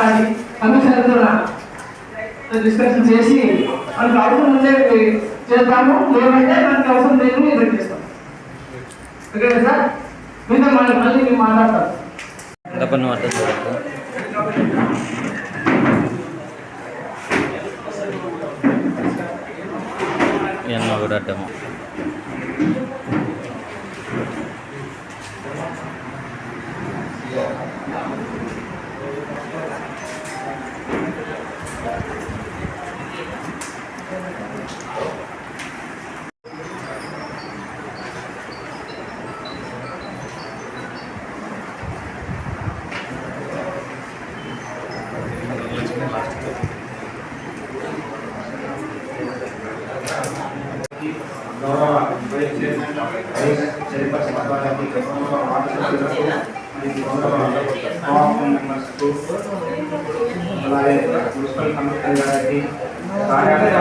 కలిసి మాట్లాడి సమస్యలతో డిస్కషన్ చేసి మనకు అవసరం ఉంటే చేస్తాము. లేదంటే మనకి అవసరం లేదు ఎదురు చేస్తాం ఓకే సార్? మీతో మళ్ళీ మళ్ళీ మేము మాట్లాడతాం డబ్బును ఎన్నో కూడా అడ్డము? గౌరవ వైస్ చైర్పర్సన్ గారికి గౌరవ వార్డు మరియు గౌరవ మెంబర్స్కు అలాగే మున్సిపల్ కమిషనర్ గారికి కార్యాలయ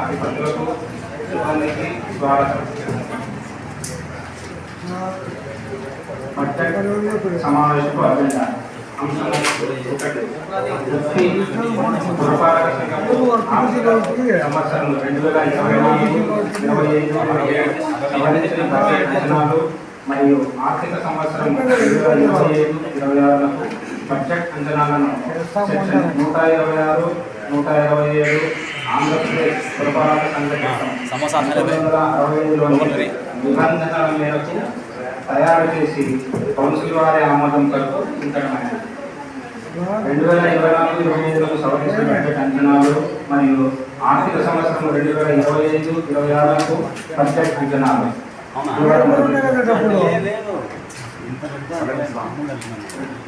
అధిపతులకు సిబ్బందికి స్వాగతం సమావేశపు సంవత్సరం రెండు వేల ఇరవై నాలుగు ఇరవై ఐదు సవరించిన మరియు ఆర్థిక సంవత్సరం రెండు వేల ఇరవై ఐదు ఇరవై ఆరులకు బడ్జెట్ అంచనాలను సెక్షన్ నూట ఇరవై ఆరు నూట ఇరవై ఏడు ఆంధ్రప్రదేశ్ పురపాలక సంఘటన వందల అరవై ఐదులోని నిబంధనల మేరకు తయారు చేసి కౌన్సిల్ వారి ఆమోదం కొరకు ఉంచడమైనది రెండు వేల ఇరవై నాలుగు ఇరవై ఐదులకు సవరించిన బడ్జెట్ అంచనాలు మరియు ఆర్థిక సంవత్సరం రెండు వేల ఇరవై ఐదు ఇరవై ఆరులకు బడ్జెట్ అంచనాలు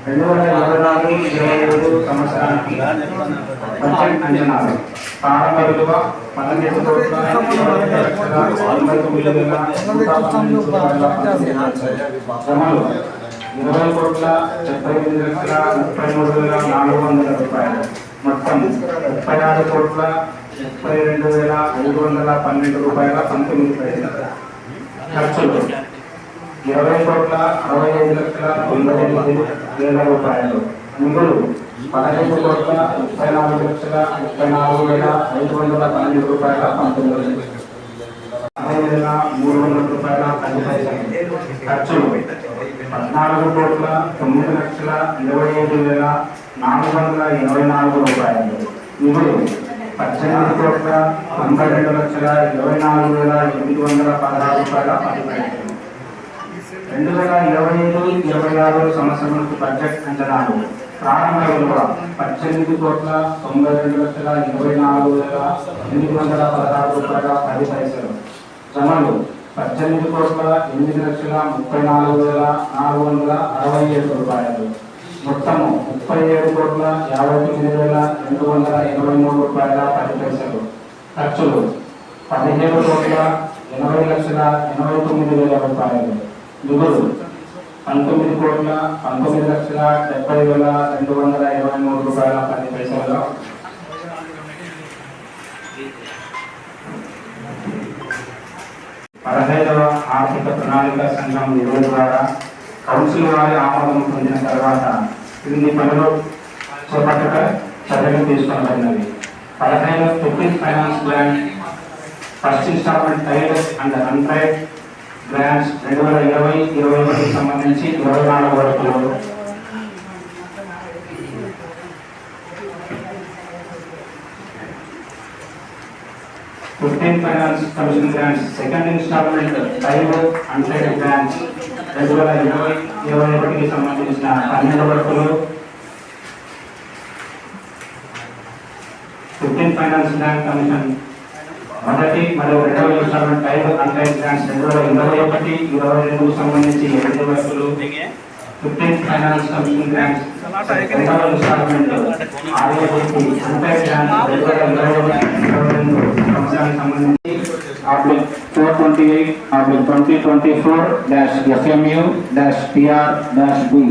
రెండు వేల ఇరవై నాలుగు ఇరవై ఐదు సంవత్సరానికి బడ్జెట్ అంచనాలు ప్రారంభ విలువ పన్నెండు కోట్ల తొమ్మిది వేల జమలు ఇరవై కోట్ల డెబ్బై ఎనిమిది లక్షల ముప్పై మూడు వేల నాలుగు వందల రూపాయలు. మొత్తం ముప్పై ఆరు కోట్ల ముప్పై రెండు వేల ఐదు వందల పన్నెండు రూపాయల పంతొమ్మిది పైసలు. ఖర్చులు ఇరవై కోట్ల అరవై ఐదు లక్షల తొంభై ఎనిమిది వేల రూపాయలు. మిగులు పదహైదు కోట్ల ముప్పై నాలుగు లక్షల ముప్పై నాలుగు వేల ఐదు వందల పన్నెండు రూపాయల పంతొమ్మిది అరవై వేల మూడు వందల రూపాయల పది పైసలు ఖర్చులు పద్నాలుగు కోట్ల తొమ్మిది లక్షల ఇరవై ఐదు వేల నాలుగు వందల ఇరవై నాలుగు రూపాయలు. ఇప్పుడు పద్దెనిమిది కోట్ల తొంభై రెండు లక్షల ఇరవై నాలుగు వేల ఎనిమిది వందల పదహారు రూపాయల పది పైసలు రెండు వేల ఇరవై ఐదు ఇరవై ఆరు సంవత్సరాలకు బడ్జెట్ అంచనాలు. ప్రారంభ విలువ పద్దెనిమిది కోట్ల తొంభై రెండు లక్షల ఇరవై నాలుగు వేల ఎనిమిది వందల పదహారు రూపాయల పది పైసలు జమలు పద్దెనిమిది కోట్ల ఎనిమిది లక్షల ముప్పై నాలుగు వేల నాలుగు వందల అరవై ఏడు రూపాయలు. మొత్తము ముప్పై ఏడు కోట్ల యాభై తొమ్మిది వేల రెండు వందల ఇరవై మూడు రూపాయల పది పైసలు. ఖర్చులు పదిహేడు కోట్ల ఎనభై లక్షల ఎనభై తొమ్మిది వేల రూపాయలు. మిగులు పంతొమ్మిది కోట్ల పంతొమ్మిది లక్షల డెబ్బై వేల రెండు వందల ఇరవై మూడు రూపాయల పది పైసలు. పదహైదవ ఆర్థిక ప్రణాళిక సంఘం నిధుల ద్వారా కౌన్సిల్ వారి ఆమోదం పొందిన తర్వాత క్రింది పనులు చేపట్టక చర్యలు తీసుకొనబడినవి పదహైదు public finance bank first instalment tied and hundred grants రెండు వేల ఇరవై ఇరవై ఒకటికి సంబంధించి ఇరవై నాలుగు వరకు fifteen finance commission grants second instalment five hundred grants రెండు వేల ఇరవై ఇరవై ఒకటికి సంబంధించిన పన్నెండు వరకులు ఫిఫ్టీన్ ఫైనాన్స్ గ్రాంట్ కమిషన్ మొదటి మరియు రెండవ ఇన్స్టాల్మెంట్ ఫైవ్ హండ్రెడ్ గ్రాంట్స్ రెండు వేల ఇరవై ఒకటి ఇరవై రెండుకు సంబంధించి ఎనిమిది వరకులు ఫిఫ్టీన్ ఫైనాన్స్ కమిషన్ గ్రాంట్స్ రెండవ ఇన్స్టాల్మెంట్ ఆర్ఏబిసి హండ్రెడ్ గ్రాంట్స్ రెండు సంబంధించి oblique four twenty eight oblique twenty twenty four dash FMU dash TR dash B.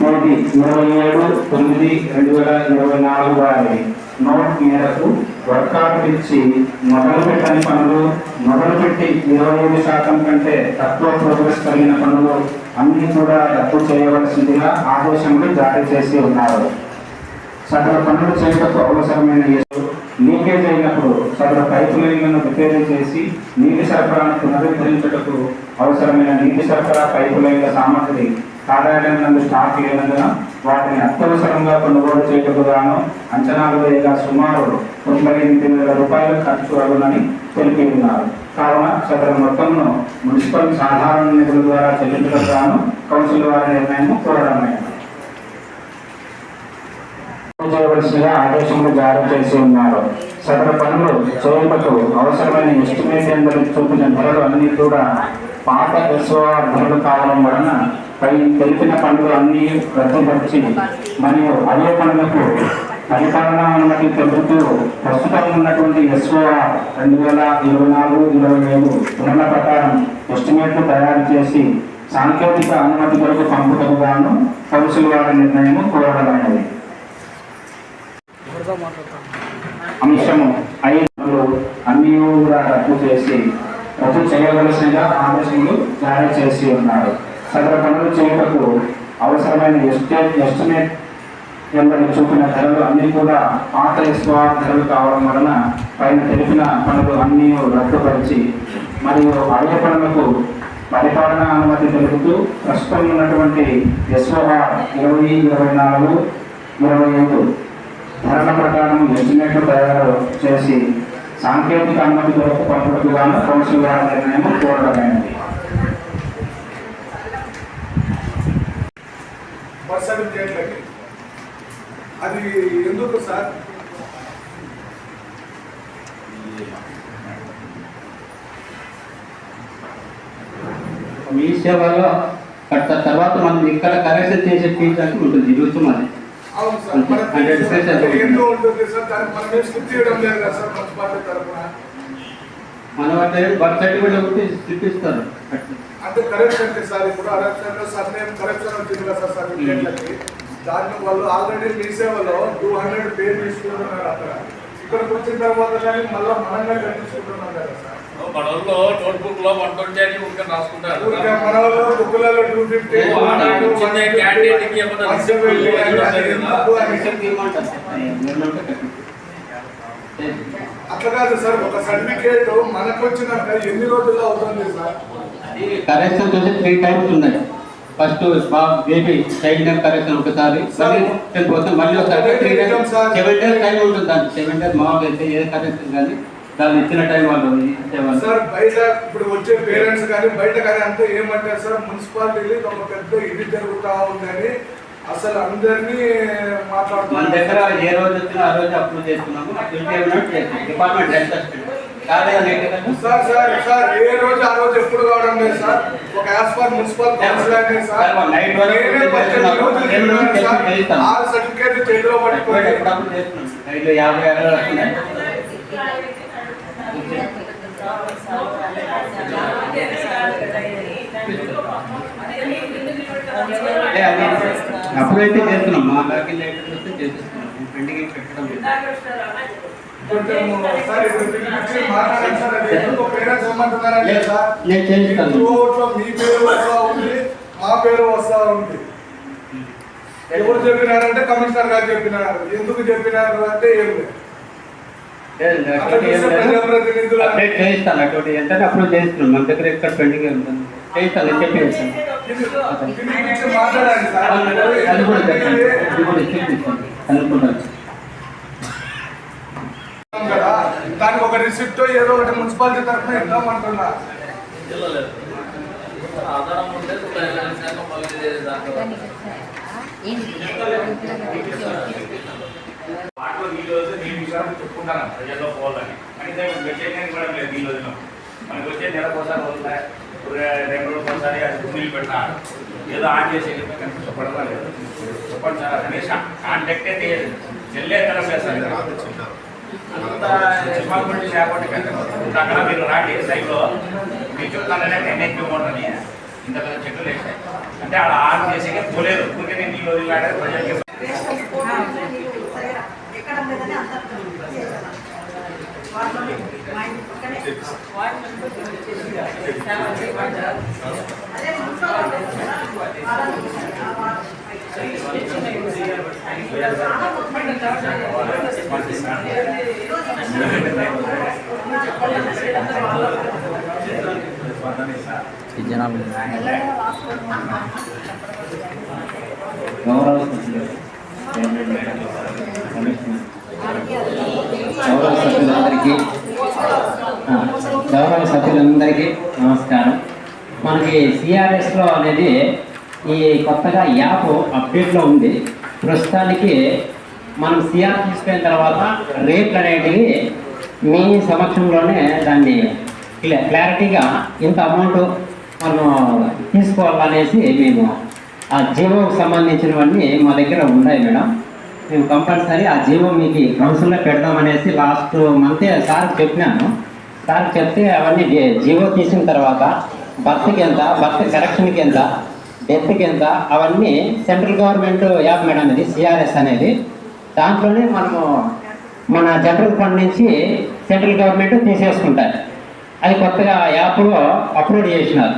తేదీ ఇరవై ఏడు తొమ్మిది రెండు వేల ఇరవై నాలుగు వారి నోట్ మేరకు వర్కౌట్ ఇచ్చి మొదలు పనులు మొదలుపెట్టి ఇరవై ఐదు శాతం కంటే తక్కువ ప్రోగ్రెస్ కలిగిన పనులు అన్ని కూడా రద్దు చేయవలసిందిగా ఆదేశములు జారీ చేసి ఉన్నారు. సదరు పనులు చేయటకు అవసరమైన లీకేజ్ అయినప్పుడు సదరు పైపు లైన్లను రిపేర్ చేసి నీటి సరఫరాను పునరుద్ధరించుటకు అవసరమైన నీటి సరఫరా పైపు లైన్ల సామగ్రి కార్యాలయం నందు స్టాక్ లేనందున వాటిని అత్యవసరంగా కొనుగోలు చేయటకు గాను అంచనాలు వేయగా సుమారు తొంభై ఎనిమిది వేల రూపాయలు ఖర్చు అగునని తెలిపి ఉన్నారు. కావున సదరు మొత్తంను మున్సిపల్ సాధారణ నిధుల ద్వారా చెల్లించడం గాను కౌన్సిల్ వారి నిర్ణయం కోరడమైనది చేయవలసిందిగా ఆదేశములు జారీ చేసి ఉన్నారు. సదరు పనులు చేయటకు అవసరమైన ఎస్టిమేషన్లు చూపిన ధరలు అన్ని కూడా పాత ఎస్ఓఆర్ ధరలు కావడం వలన పై తెలిపిన పనులు అన్ని రద్దుపరిచి మరియు అదే పనులకు పరిపాలనా అనుమతి తెలుపుతూ ప్రస్తుతం ఉన్నటువంటి ఎస్ఓఆర్ రెండు వేల ఇరవై నాలుగు ఇరవై ఏడు ఉన్న ప్రకారం ఎస్టిమేట్లు తయారు చేసి సాంకేతిక అనుమతి కొరకు పంపుటకు గాను కౌన్సిల్ వారి నిర్ణయం కోరడమైనది అంశము ఐదు అన్ని కూడా రద్దు చేసి రద్దు చేయవలసిన ఆదేశములు జారీ చేసి ఉన్నారు. సదరు పనులు చేయటకు అవసరమైన ఎస్టేట్ ఎస్టిమేట్ ఎంబడి చూపిన ధరలు అన్ని కూడా పాత ఎస్ఆర్ ధరలు కావడం వలన పైన తెలిపిన పనులు అన్నీ రద్దుపరిచి మరియు అడవి పనులకు పరిపాలన అనుమతి తెలుపుతూ ప్రస్తుతం ఉన్నటువంటి ఎస్ఓఆర్ ఇరవై ఇరవై నాలుగు ఇరవై ఐదు ధరల ప్రకారం ఎస్టిమేట్లు తయారు చేసి సాంకేతిక అనుమతి దొరకు పంపుటకు గాను కౌన్సిల్ నిర్ణయం కోరడమైనది బర్త్ సర్టిఫికేట్లకి అది ఎందుకు సార్? మీ సేవలో కట్ట తర్వాత మనం ఇక్కడ కరెక్షన్ చేసే ఫీజు అంటే ఉంటుంది రుచి మరి హండ్రెడ్ మనం వాటి బర్త్ సర్టిఫికేట్ ఒకటి అంటే కరెక్ట్ అంటే సార్ ఇప్పుడు అరెక్షన్ సార్ కరెక్షన్ వచ్చింది కదా సార్ సర్టిఫికేట్లకి దాంట్లో వాళ్ళు ఆల్రెడీ మీ సేవలో టూ హండ్రెడ్ పే తీసుకుంటున్నారు అక్కడ. ఇక్కడికి వచ్చిన తర్వాత కానీ మళ్ళీ మనంగా కట్టించుకుంటున్నాం కదా సార్. మనలో నోట్బుక్లో వన్ ట్వంటీ అని ఊరికే రాసుకుంటారు. ఊరికే మన వాళ్ళు టూ ఫిఫ్టీ కి అట్లా కాదు సార్ ఒక సర్టిఫికేట్ మనకు వచ్చినాక ఎన్ని రోజుల్లో అవుతుంది సార్? కరెక్షన్ చూసి త్రీ టైమ్స్ ఉన్నాయి first baby child name correction ఒకసారి మళ్ళీ టెన్ పోతే మళ్ళీ ఒకసారి సెవెన్ డేస్ టైం ఉంటుంది దానికి. సెవెన్ డేస్ మామూలుగా అయితే ఏ కరెక్షన్ కానీ దాన్ని ఇచ్చిన టైం వాళ్ళు ఇచ్చేవాళ్ళు సార్ బయట ఇప్పుడు వచ్చే పేరెంట్స్ కానీ బయట కానీ అంతా ఏమంటారు సార్? మున్సిపాలిటీ ఒక పెద్ద ఇది జరుగుతా ఉందని అసలు అందరినీ మన మాట్లాడుతున్నారు దగ్గర ఏ రోజు వచ్చినా ఆ రోజు అప్రూవ్ చేస్తున్నాము. Department health sir sir sir ఏ రోజు ఆ రోజు ఎప్పుడు కావడం లేదు సార్. ఒక యాజ్ పర్ మున్సిపల్ కౌన్సిల్ అనేది సార్ నేనే పద్దెనిమిది రోజులు తిరిగాను సార్. చేస్తాను. ఆరు సర్టిఫికేట్ చేతిలో చేస్తున్నాం యాభై అది అప్పుడైతే చేస్తున్నాం. మా లేటర్ వస్తే చేసేస్తున్నాం. పెండింగ్ పెట్టడం లేదు. నేను చేస్తాను. ఈ ఓట్లో మీ పేరు వస్తా ఉంది మా పేరు వస్తా ఉంది. ఎవరు చెప్పినారంటే కమిషనర్ గారు చెప్పినారు. ఎందుకు చెప్పినారు అంటే ఏం లేదు. చేయిస్తాను అటువంటి ఎంత అప్రూవ్ చేస్తున్నాం మన దగ్గర ఎక్కడ పెండింగ్ ఉంటుంది చేయిస్తాను చెప్పి అది కూడా చెప్పండి అది కూడా కనుక్కుంటాను కదా? దానికి ఒక రిసిప్ట్ ఏదో ఒకటి మున్సిపాలిటీ తరఫున మళ్ళీ దాంట్లో వాటిలో నీళ్ళు వదిలితే నీళ్ళు విషయాలు చెప్పుకుంటాను ప్రజల్లో పోవాలని కనీసం వ్యతిరేకంగా కూడా లేదు నీళ్ళు వదిలినాం మనకు వచ్చే నెలకు ఒకసారి వదులుతాయి రెండు రోజులకు ఒకసారి అది నీళ్ళు పెడతారు ఏదో ఆన్ చేసి కనీసం చెప్పడం లేదు చెప్పండి సార్? కనీసం కాంటాక్టే తీయదు చెల్లే తరం లేదు సార్ అంత రెస్పాన్సిబిలిటీ అక్కడ మీరు రాండి సైట్లో మీరు చెప్తాననే ఎన్హెచ్పి మోటార్ని ఇంత పెద్ద చెట్లు అంటే అలా ఆన్ చేసి పోలేదు. ఊరికే నేను నీళ్ళు ప్రజలకి అదే మున్సిపల్ వాళ్ళు వస్తారా? ఈ జనాలు. గౌరవ గౌరవ సభ్యులందరికీ గౌరవ సభ్యులందరికీ నమస్కారం. మనకి సిఆర్ఎస్లో అనేది ఈ కొత్తగా యాప్ అప్డేట్లో ఉంది. ప్రస్తుతానికి మనం సిఆర్ తీసుకున్న తర్వాత రేట్లు అనేటివి మీ సమక్షంలోనే దాన్ని క్లా- క్లారిటీగా ఇంత అమౌంట్ మనం తీసుకోవాలనేసి మేము ఆ జీవోకి సంబంధించినవన్నీ మా దగ్గర ఉన్నాయి మేడం. మేము కంపల్సరీ ఆ జీవో మీకు కౌన్సిల్లో పెడదామనేసి లాస్ట్ మంతే సార్ చెప్పినాను. సార్ చెప్తే అవన్నీ జీవో తీసిన తర్వాత బర్త్కి ఎంత బర్త్ కరెక్షన్కి ఎంత డెత్కి ఎంత అవన్నీ సెంట్రల్ గవర్నమెంట్ యాప్ మేడం ఇది సిఆర్ఎస్ అనేది. దాంట్లోనే మనము మన జనరల్ ఫండ్ నుంచి సెంట్రల్ గవర్నమెంట్ తీసేసుకుంటారు. అది కొత్తగా యాప్లో అప్లోడ్ చేసినారు.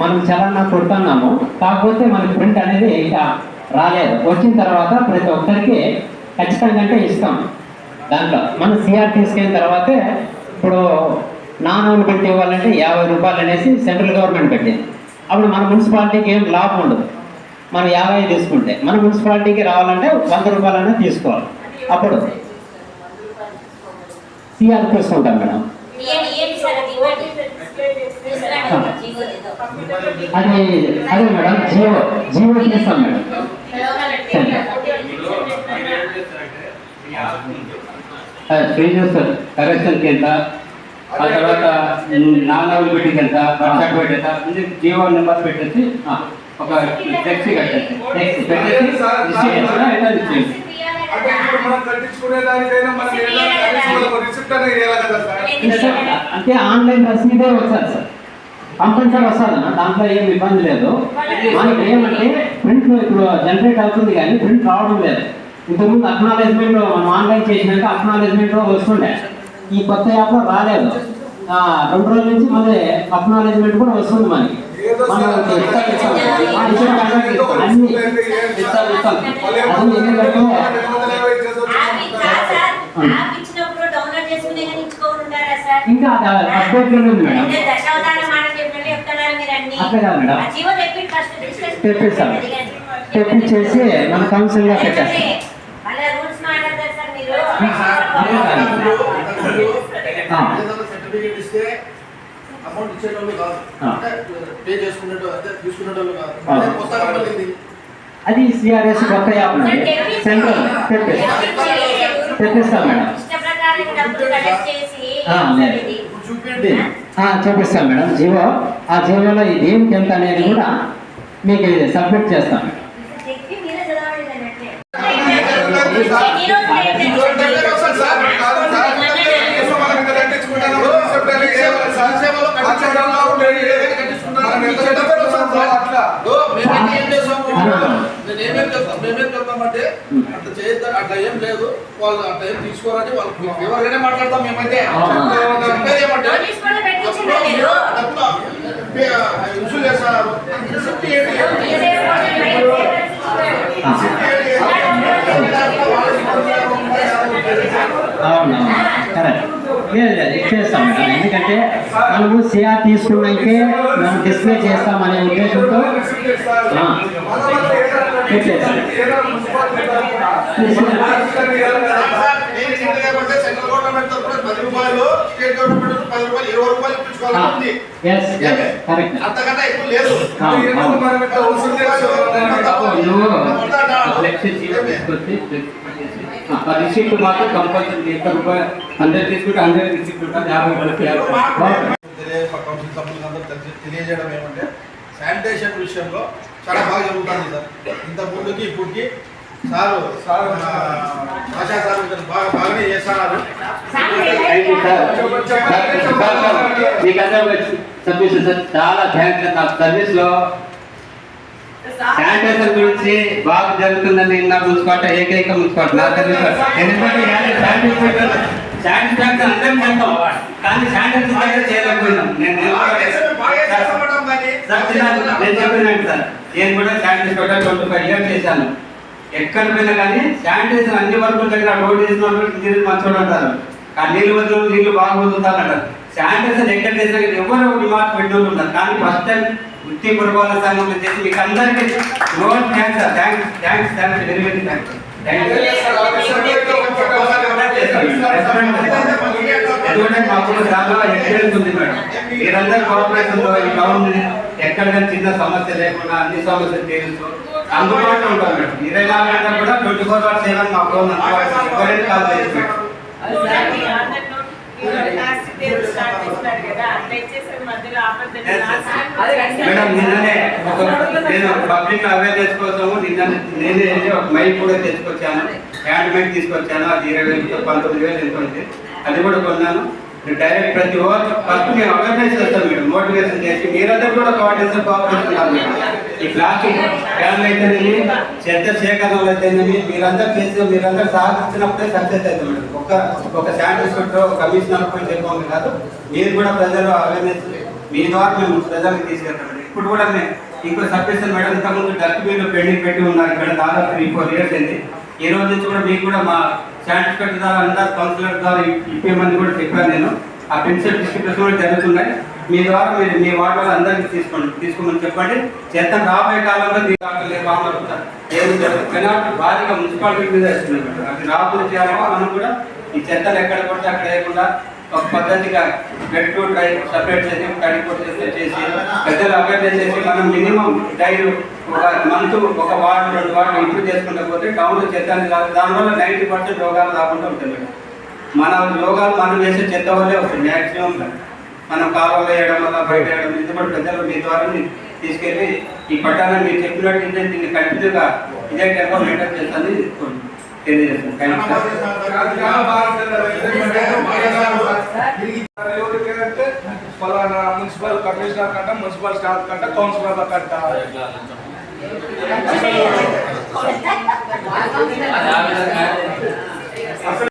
మనం చలానా కొడుతున్నాము. కాకపోతే మనకి ప్రింట్ అనేది ఇంకా రాలేదు. వచ్చిన తర్వాత ప్రతి ఒక్కరికి ఖచ్చితంగా అంటే ఇస్తాం దాంట్లో. మనం సిఆర్ తీసుకెళ్ళిన తర్వాతే ఇప్పుడు నాన్ ఓన్ పెట్టి ఇవ్వాలంటే యాభై రూపాయలు అనేసి సెంట్రల్ గవర్నమెంట్ పెట్టింది. అప్పుడు మన మున్సిపాలిటీకి ఏం లాభం ఉండదు. మనం యాభై తీసుకుంటే మన మున్సిపాలిటీకి రావాలంటే వంద రూపాయలనే తీసుకోవాలి. అప్పుడు సిఆర్ తీసుకుంటాం మేడం. అది. అది మేడం జియో జియో తీస్తాం మేడం. ఫ్రీజెస్ కరెక్షన్కి ఎంత? ఆ తర్వాత నాలుగు పెట్టికి ఎంత వర్షాకు పెట్టి ఎంత ఇది జియో నెంబర్ పెట్టేసి ఆ, ఒక టెక్సీ కట్టేసి టెక్సీ పెట్టేసి అంటే ఆన్లైన్ రసీదే వస్తుంది సార్. కంపల్సరీ వస్తుంది అన్న దాంట్లో ఏం ఇబ్బంది లేదు. మనకి ఏమంటే ప్రింట్ ఇప్పుడు జనరేట్ అవుతుంది కానీ ప్రింట్ రావడం లేదు. ఇంతకుముందు అక్నాలెడ్జ్మెంట్ మనం ఆన్లైన్ చేసినాక అక్నాలెడ్జ్మెంట్ వస్తుండే. ఈ కొత్త యాప్లో రాలేదు. రెండు రోజుల నుంచి మళ్ళీ అక్నాలెడ్జ్మెంట్ కూడా వస్తుంది మనకి. మనం. అన్ని ఇస్తాం ఇస్తాం ఇంకా ఉంది మేడం. అట్లా కాదు మేడం. తెప్పిస్తాం. తెప్పించేసి మన కౌన్సిల్లో పెట్టేస్తాం. మళ్ళీ రూల్స్ మాట్లాడతారు సార్ మీరు ఆ. సర్టిఫికేట్ ఇస్తే అమౌంట్ ఇచ్చేటోళ్ళు కాదు ఆ. అంటే పే చేసుకునేటోళ్ళు అంటే తీసుకునేటోళ్ళు కాదు ఆ. అదే పుస్తకం సిఆర్ఎస్ కొత్త యాప్ సెంట్రల్ తెప్పిస్తాం తెప్పిస్తాం మేడం చూపిస్తాం మేడం జీవో ఆ జీవోలో ఇది ఏమిటి ఎంత అనేది కూడా మీకు సబ్మిట్ చేస్తాం చెప్పి సార్ అట్లా. చేయొద్దు అట్లా ఏం లేదు. వాళ్ళు అట్లా ఏం తీసుకోరని వాళ్ళు ఎవరికైనా మాట్లాడతాం మేమైతే. చెప్పేది ఏమంటే చేస్తున్నారు ఏంటి లేదు లేదు ఇచ్చేస్తాం మేడం ఎందుకంటే మనము సిఆర్ తీసుకున్నాకే మనం డిస్ప్లే చేస్తామనే ఉద్దేశంతో అంతకన్నా ఎక్కువ లేదు. ఫ్లెక్సీ తీసుకొచ్చి రిసిప్ట్ మాత్రం కంపల్సరీ ఒక్క రూపాయి హండ్రెడ్ తీసుకుంటే హండ్రెడ్ రిసిప్ట్ ఉంటుంది యాభై తెలియజేయడం ఏమంటే శానిటేషన్ విషయంలో చాలా బాగా జరుగుతుంది సార్ ఇంత ముందుకి ఇప్పటికి సారు సార్ ఆశా సార్ బాగా బాగానే చేస్తున్నారు సార్ సార్, సార్, సార్, మీకు అందరూ సార్ చాలా థ్యాంక్స్ నా సర్వీస్లో శానిటైజర్ గురించి బాగా జరుగుతుందని నా మున్సిపాలిటీ ఏకైక మున్సిపాలిటీ నా లో. ఎందుకంటే శానిటైజర్ శానిటైజర్ అందరం చేస్తాం. కానీ శానిటైజర్ చేయలేకపోయినాం. నేను నేను కానీ నేను చెప్పినాను సార్? నేను కూడా శానిటైజర్ ట్వంటీ ఫైవ్ ఇయర్స్ చేశాను. ఎక్కడ పోయినా కానీ శానిటైజర్ అన్ని వరకు దగ్గర రోడ్ వేసినప్పుడు నీళ్ళు మంచిగా అంటారు. ఆ నీళ్ళు వదిలి నీళ్ళు బాగా వదులుతారు అంటారు శానిటైజర్ ఎక్కడ చేసినా కానీ ఎవరు రిమార్క్ ఉన్నారు కానీ ఫస్ట్ టైం వృత్తి పురపాలక సంఘంలో చేసి మీకు అందరికీ no thanks sir thanks thanks thanks very very thanks. ఎందుకంటే మాకు చాలా ఎక్స్పీరియన్స్ ఉంది మేడం. మీరందరూ కోఆపరేషన్ ఈ టౌన్ ఎక్కడ చిన్న సమస్య లేకుండా అన్ని సమస్యలు తీరుస్తూ అందుబాటులో ఉంటాం మేడం. ఇరవై నాలుగు గంటలు కూడా ట్వంటీ ఫోర్ అవర్స్ సెవెన్ మా ఫోన్ ఎవరైనా కాల్ చేసి మేడం. మేడం నిన్ననే ఒక నేను పబ్లిక్ అవేర్నెస్ కోసము నిన్న నేనే ఒక మైక్ కూడా తెచ్చుకొచ్చాను. హ్యాండ్ మైక్ తీసుకొచ్చాను. అది ఇరవై వేలు పంతొమ్మిది వేలు ఎంత అది కూడా కొన్నాను. డైరెక్ట్ ప్రతి ఓవర్ ఫస్ట్ మేము అవేర్నెస్ చేస్తాం మేడం మోటివేషన్ చేసి. మీరందరూ కూడా కోఆర్డినేషన్ బాగుపడుతున్నారు మేడం. ఈ ప్లాస్టిక్ క్యాన్లు అయితేనేమి చెత్త సేకరణలు అయితేనేమి మీరందరూ చేసి మీరందరూ సహకరించినప్పుడే సక్సెస్ అవుతుంది మేడం. ఒక ఒక శానిటైజర్ ఒక కమిషనర్ పోయి చెప్పడం కాదు. మీరు కూడా ప్రజలు అవేర్నెస్ మీ ద్వారా మేము ప్రజలకు తీసుకెళ్తాం ఇప్పుడు కూడా మేము ఇంకో సబ్మిషన్ మేడం ఇంతకుముందు డస్ట్బిన్ పెండింగ్ పెట్టి ఉన్నారు ఇక్కడ దాదాపు త్రీ ఫోర్ ఇయర్స్ అయింది. ఈ రోజు నుంచి కూడా మీకు కూడా మా శాంటిఫికెట్ ద్వారా అందరు కౌన్సిలర్ ద్వారా ఇప్పేమని కూడా చెప్పాను నేను. ఆ పెన్షన్ డిస్ట్రిబ్యూషన్ కూడా జరుగుతున్నాయి. మీ ద్వారా మీరు మీ వార్డులో అందరికీ తీసుకోండి తీసుకోమని చెప్పండి. చెత్త రాబోయే కాలంలో మీ వార్డులో భారీగా మున్సిపాలిటీ మీద వేస్తుంది మేడం. అది రాబోయే చేయాలో మనం కూడా ఈ చెత్తలు ఎక్కడ పడితే అక్కడ వేయకుండా ఒక పద్ధతిగా బెడ్ టు డ్రై సపరేట్ చేసి తడి చేసి చేసి ప్రజలు అవేర్నెస్ చేసి మనం మినిమం డైలు ఒక మంత్ ఒక వార్డు రెండు వార్డు ఇంప్రూవ్ చేసుకుంటే పోతే టౌన్లో చెత్త అనేది రాదు. దానివల్ల నైంటీ పర్సెంట్ రోగాలు రాకుండా ఉంటుంది మన రోగాలు మనం వేసే చెత్త వల్లే వస్తుంది మ్యాక్సిమం మనం కాలువలో వేయడం వల్ల బయట వేయడం ఎందుకంటే ప్రజలు మీ ద్వారా తీసుకెళ్ళి ఈ పట్టాలను మీరు చెప్పినట్టు దీన్ని కంటిన్యూగా ఇదే టైంలో మెయింటైన్ చేస్తానని తెలియజేస్తాను ఫలానా మున్సిపల్ కమిషనర్ కంట మున్సిపల్ స్టాఫ్ కంట కౌన్సిలర్ కంట అసలు